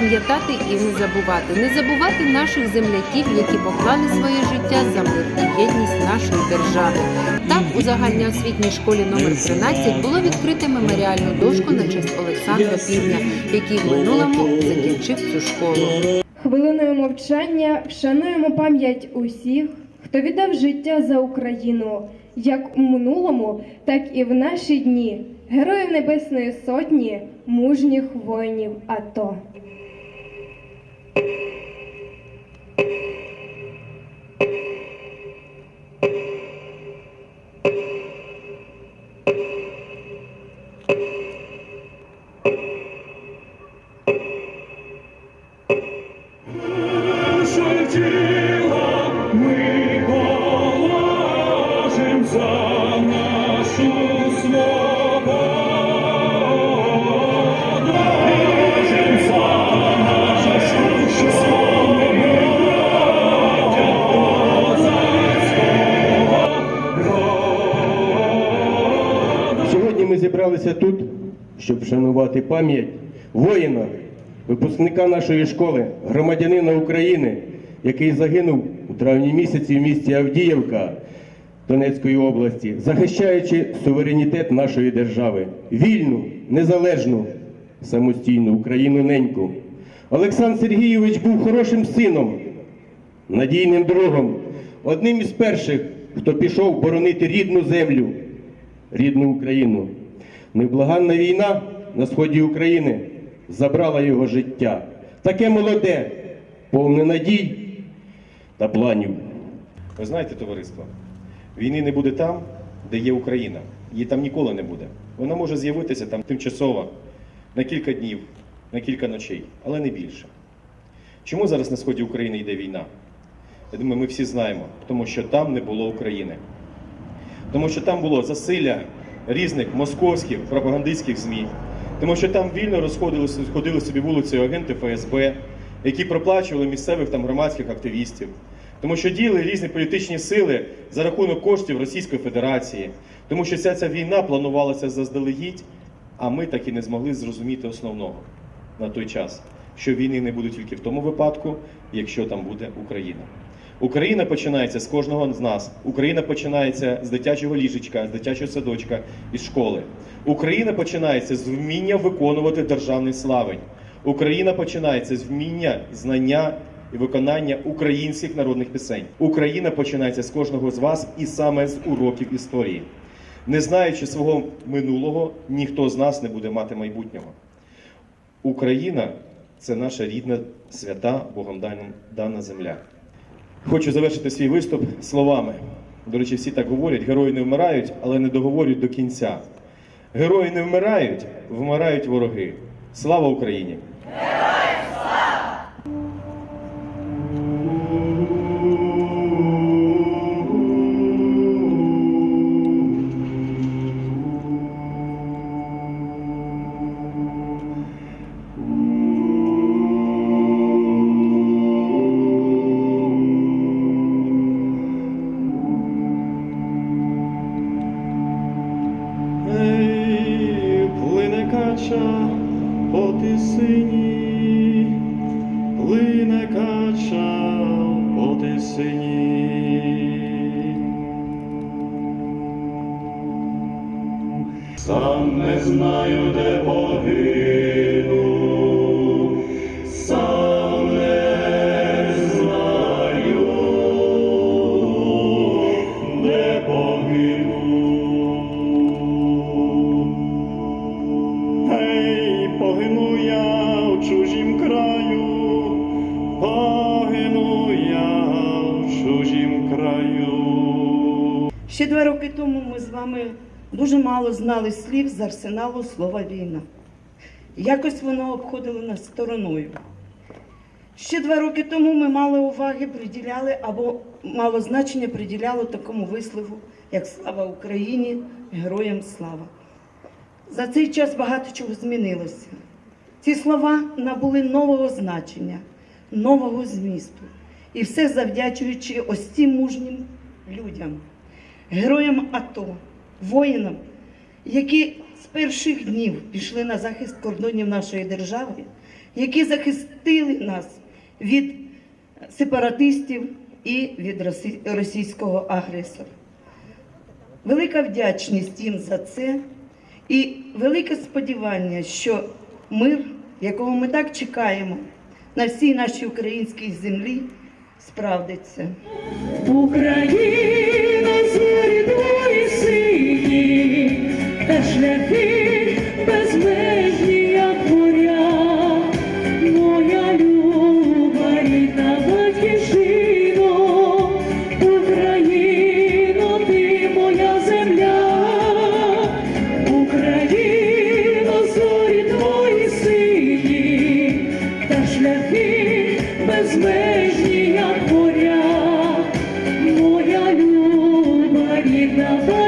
пам'ятати і не забувати, не забувати наших земляків, які поклали своє життя за мир і єдність нашої держави. Так, у загальноосвітній школі номер 13 було відкрито меморіальну дошку на честь Олександра Півня, який в минулому закінчив цю школу. Хвилиною мовчання вшануємо пам'ять усіх, хто віддав життя за Україну, як у минулому, так і в наші дні, героїв Небесної Сотні, мужніх воїнів АТО. Зібралися тут, щоб вшанувати пам'ять воїна, випускника нашої школи, громадянина України, який загинув у травні місяці в місті Авдіївка Донецької області, захищаючи суверенітет нашої держави, вільну, незалежну, самостійну Україну неньку. Олександр Сергійович був хорошим сином, надійним другом, одним із перших, хто пішов боронити рідну землю, рідну Україну. Невблаганна війна на сході України забрала його життя. Таке молоде, повне надій та планів. Ви знаєте, товариство, війни не буде там, де є Україна. Її там ніколи не буде. Вона може з'явитися там тимчасово на кілька днів, на кілька ночей, але не більше. Чому зараз на сході України йде війна? Я думаю, ми всі знаємо, тому що там не було України. Тому що там було засилля різних московських пропагандистських ЗМІ, тому що там вільно розходилися ходили собі вулицею агенти ФСБ, які проплачували місцевих там громадських активістів, тому що діяли різні політичні сили за рахунок коштів Російської Федерації, тому що вся ця війна планувалася заздалегідь, а ми так і не змогли зрозуміти основного на той час, що війни не буде тільки в тому випадку, якщо там буде Україна. Україна починається з кожного з нас. Україна починається з дитячого ліжечка, з дитячого садочка, із школи. Україна починається з вміння виконувати державний славень. Україна починається з вміння, знання і виконання українських народних пісень. Україна починається з кожного з вас і саме з уроків історії. Не знаючи свого минулого, ніхто з нас не буде мати майбутнього. Україна це наша рідна, свята, Богом дана- земля. Хочу завершити свій виступ словами. До речі, всі так говорять: герої не вмирають, але не договорюють до кінця. Герої не вмирають, вмирають вороги. Слава Україні! Кача по тисині, плине кача по тисині. Сам не знаю, де погину, Ще два роки тому ми з вами дуже мало знали слів з арсеналу слова війна. Якось воно обходило нас стороною. Ще два роки тому ми мало уваги приділяли або мало значення приділяли такому вислову, як слава Україні, героям слава. За цей час багато чого змінилося. Ці слова набули нового значення, нового змісту. І все завдячуючи ось цим мужнім людям, героям АТО, воїнам, які з перших днів пішли на захист кордонів нашої держави, які захистили нас від сепаратистів і від російського агресора. Велика вдячність їм за це і велике сподівання, що мир, якого ми так чекаємо на всій нашій українській землі, справдиться. Україна Spirit. Amen.